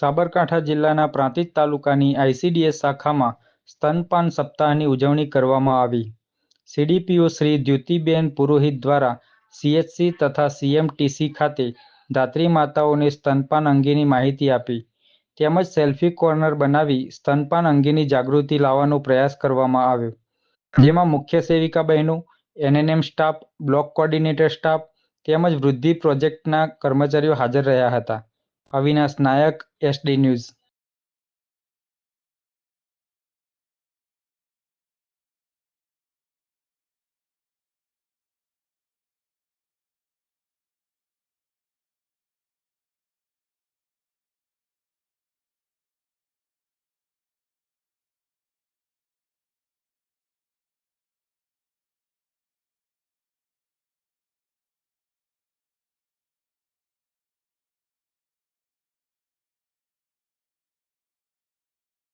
સાબરકાંઠા જિલ્લાના પ્રાંતિજ તાલુકાની આઈસીડીએસ શાખામાં સ્તનપાન સપ્તાહની ઉજવણી કરવામાં આવી. સીડીપીઓ શ્રી દ્યુતિબેન પુરોહિત દ્વારા સીએચસી તથા સીએમટીસી ખાતે ધાત્રી માતાઓને સ્તનપાન અંગેની માહિતી આપી. તેમજ સેલ્ફી કોર્નર બનાવી સ્તનપાન અંગેની જાગૃતિ લાવવાનો પ્રયાસ કરવામાં આવ્યો. જેમાં મુખ્ય સેવિકા બહેનો, ANM staff, block coordinator staff તેમજ વૃદ્ધિ પ્રોજેક્ટના કર્મચારીઓ હાજર રહ્યા હતા. અવિનાશ નાયક એસડી ન્યૂઝ